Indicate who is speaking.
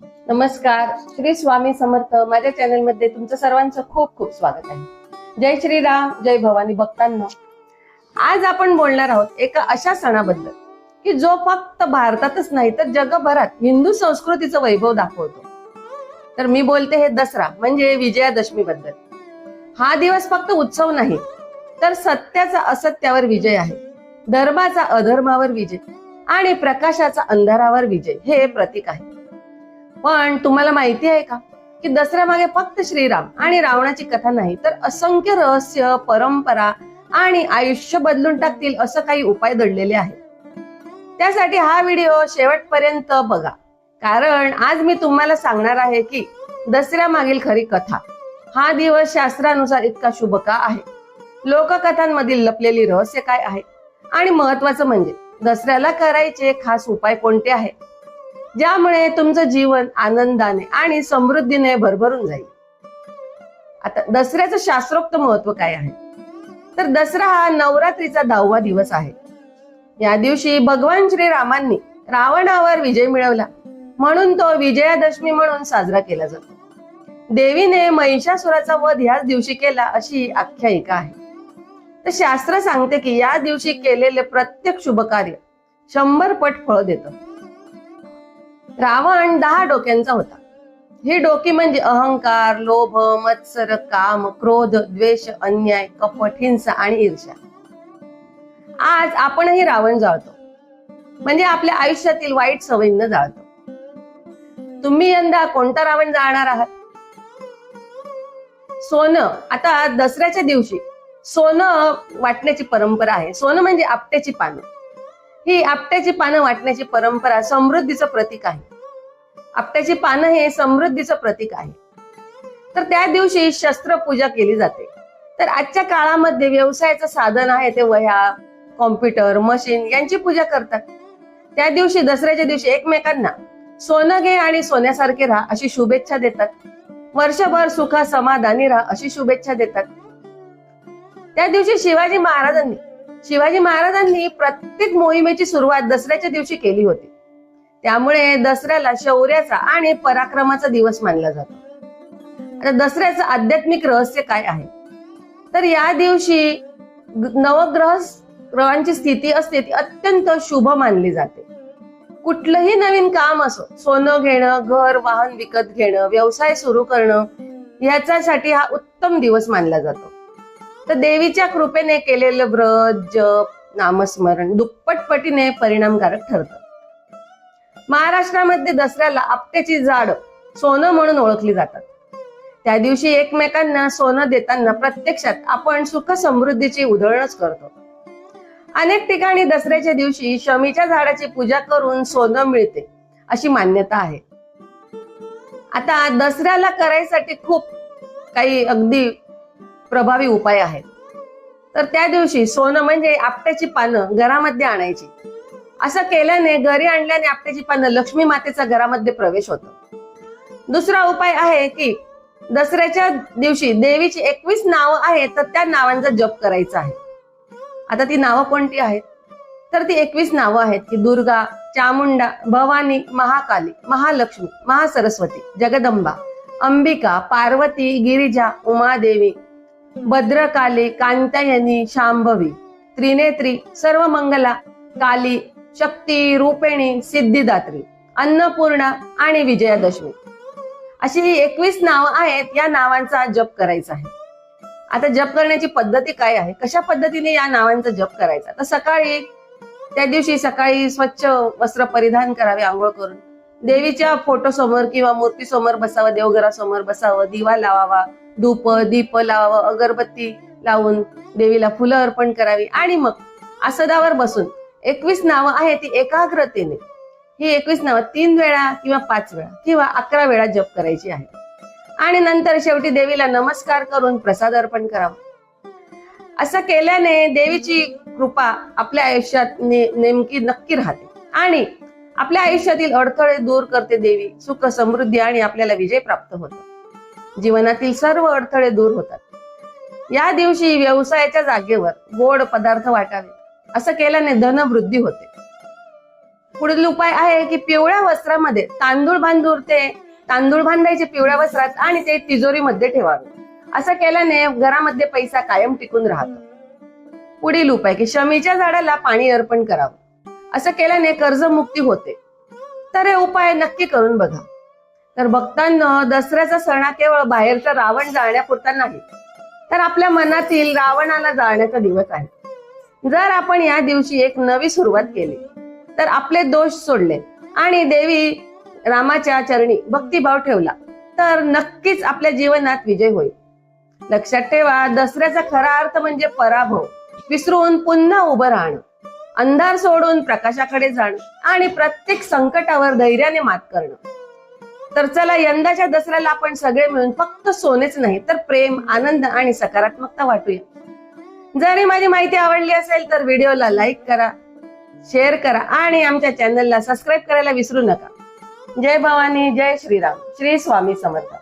Speaker 1: नमस्कार श्री स्वामी समर्थ. माझ्या चॅनलमध्ये तुमचं सर्वांचं खूप खूप स्वागत आहे. जय श्रीराम जय भवानी भक्तांना. आज आपण बोलणार आहोत एका अशा सणाबद्दल की जो फक्त भारतातच नाही तर जगभरात हिंदू संस्कृतीचं वैभव दाखवतो. तर मी बोलते हे दसरा म्हणजे विजयादशमी बद्दल. हा दिवस फक्त उत्सव नाही तर सत्याचा असत्यावर विजय आहे. धर्माचा अधर्मावर विजय आणि प्रकाशाचा अंधारावर विजय हे प्रतीक आहे. पण तुम्हाला माहिती आहे का? की दसऱ्यामागे फक्त श्रीराम आणि रावणाची कथा नाही तर असंख्य रहस्य परंपरा आणि आयुष्य बदलून टाकतील असं काही उपाय दडलेले आहेत. त्यासाठी हा व्हिडिओ शेवटपर्यंत बघा. कारण आज मी तुम्हाला सांगणार आहे की दसऱ्यामागील खरी कथा हा दिवस शास्त्रानुसार इतका शुभ का आहे? लोककथांमधील लपलेली रहस्य काय आहे? आणि महत्वाचं म्हणजे दसऱ्याला करायचे खास उपाय कोणते आहेत ज्यामुळे तुमचं जीवन आनंदाने आणि समृद्धीने भरभरून जाईल. आता दसऱ्याचं शास्त्रोक्त महत्त्व काय आहे? तर दसरा हा नवरात्रीचा दहावा दिवस आहे. या दिवशी भगवान श्रीरामांनी रावणावर विजय मिळवला. म्हणून तो विजयादशमी म्हणून साजरा केला जातो. देवीने महिषासुराचा वध ह्याच दिवशी केला अशी आख्यायिका आहे. तर शास्त्र सांगते की या दिवशी केलेले प्रत्येक शुभ कार्य शंभर पट फळ देतं. रावण दहा डोक्यांचा होता. ही डोकी म्हणजे अहंकार लोभ मत्सर काम क्रोध द्वेष अन्याय कपट हिंसा आणि ईर्ष्या. आज आपणही रावण जाळतो. म्हणजे आपल्या आयुष्यातील वाईट सवयींना जाळतो. तुम्ही यंदा कोणता रावण जाळणार आहात? सोनं. आता दसऱ्याच्या दिवशी सोनं वाटण्याची परंपरा आहे. सोनं म्हणजे आपट्याची पानं. ही आपट्याची पानं वाटण्याची परंपरा समृद्धीचं प्रतीक आहे. आपट्याची पानं हे समृद्धीचं प्रतीक आहे. तर त्या दिवशी शस्त्रपूजा केली जाते. तर आजच्या काळामध्ये व्यवसायाचं साधन आहे ते वह्या कॉम्प्युटर मशीन यांची पूजा करतात. त्या दिवशी दसऱ्याच्या दिवशी एकमेकांना सोनं घे आणि सोन्यासारखे राहा अशी शुभेच्छा देतात. वर्षभर सुखा समाधानी राहा अशी शुभेच्छा देतात. त्या दिवशी शिवाजी महाराजांनी शिवाजी महाराजांनी प्रत्येक मोहिमेची सुरुवात दसऱ्याच्या दिवशी केली होती. त्यामुळे दसऱ्याला शौर्याचा आणि पराक्रमाचा दिवस मानला जातो. आता दसऱ्याचं आध्यात्मिक रहस्य काय आहे? तर या दिवशी नवग्रह ग्रहांची स्थिती असते ती अत्यंत शुभ मानली जाते. कुठलंही नवीन काम असो सोनं घेणं घर वाहन विकत घेणं व्यवसाय सुरू करणं याच्यासाठी हा उत्तम दिवस मानला जातो. तर देवीच्या कृपेने केलेलं व्रत जप नामस्मरण दुप्पट पटीने परिणामकारक ठरतं. महाराष्ट्रामध्ये दसऱ्याला आपट्याची झाड सोनं म्हणून ओळखली जातात. त्या दिवशी एकमेकांना सोनं देताना प्रत्यक्षात आपण सुख समृद्धीची उधळणच करतो. अनेक ठिकाणी दसऱ्याच्या दिवशी शमीच्या झाडाची पूजा करून सोनं मिळते अशी मान्यता आहे. आता दसऱ्याला करायसाठी खूप काही अगदी प्रभावी उपाय आहेत. तर त्या दिवशी सोनं म्हणजे आपट्याची पानं घरामध्ये आणायची. असं केल्याने घरी आणल्याने आपट्याची पानं लक्ष्मी मातेचा घरामध्ये प्रवेश होतो. दुसरा उपाय आहे की दसऱ्याच्या दिवशी देवीची एकवीस नावं आहेत तर त्या नावांचा जप करायचा आहे. आता ती नावं कोणती आहेत? तर ती एकवीस नावं आहेत की दुर्गा चामुंडा भवानी महाकाली महालक्ष्मी महासरस्वती जगदंबा अंबिका पार्वती गिरिजा उमादेवी भद्रकाली कांतायनी शांभवी. त्रिनेत्री सर्व मंगला काली शक्ती रूपेणी सिद्धिदात्री अन्नपूर्णा आणि विजयादशमी. अशी ही एकवीस नावं आहेत या नावांचा जप करायचा आहे. आता जप करण्याची पद्धती काय आहे? कशा पद्धतीने या नावांचा जप करायचा? तर सकाळी त्या दिवशी सकाळी स्वच्छ वस्त्र परिधान करावे आंघोळ करून देवीच्या फोटो समोर किंवा मूर्ती समोर बसावं देवघरासमोर बसावं दिवा लावावा धूप दीप लावावं अगरबत्ती लावून देवीला फुलं अर्पण करावी. आणि मग आसदावर बसून एकवीस नावं आहे ती एकाग्रतेने. ही एकवीस नावं तीन वेळा किंवा पाच वेळा किंवा अकरा वेळा जप करायची आहे. आणि नंतर शेवटी देवीला नमस्कार करून प्रसाद अर्पण करावा. असं केल्याने देवीची कृपा आपल्या आयुष्यात ने- नेमकी नक्की राहते. आणि आपल्या आयुष्यातील अडथळे दूर करते देवी. सुख समृद्धी आणि आपल्याला विजय प्राप्त होतो. जीवनातील सर्व अडथळे दूर होतात. या दिवशी व्यवसायाच्या जागेवर गोड पदार्थ वाटावे असं केल्याने धनवृद्धी होते. पुढील उपाय आहे की पिवळ्या वस्त्रामध्ये तांदूळ बांधूर ते तांदूळ बांधायचे पिवळ्या वस्त्रात आणि ते तिजोरीमध्ये ठेवावे. असं केल्याने घरामध्ये पैसा कायम टिकून राहतो. पुढील उपाय की शमीच्या झाडाला पाणी अर्पण करावं. असं केल्याने कर्जमुक्ती होते. तर हे उपाय नक्की करून बघा. तर भक्तांना दसऱ्याचा सण हा केवळ बाहेरचा रावण जाळण्यापुरता नाही तर आपल्या मनातील रावणाला जाळण्याचा दिवस आहे. जर आपण या दिवशी एक नवी सुरुवात केली तर आपले दोष सोडले आणि देवी रामाच्या चरणी भक्तिभाव ठेवला तर नक्कीच आपल्या जीवनात विजय होईल. लक्षात ठेवा दसऱ्याचा खरा अर्थ म्हणजे पराभव विसरून पुन्हा उभं राहणं अंधार सोडून प्रकाशाकडे जाणं आणि प्रत्येक संकटावर धैर्याने मात करणं. तर चला यंदाच्या दसऱ्याला आपण सगळे मिळून फक्त सोनेच नाही तर प्रेम आनंद आणि सकारात्मकता वाटूया. जरी माझी माहिती आवडली असेल तर व्हिडिओला लाईक करा शेअर करा आणि आमच्या चॅनलला सबस्क्राईब करायला विसरू नका. जय भवानी जय श्रीराम श्री स्वामी समर्थ.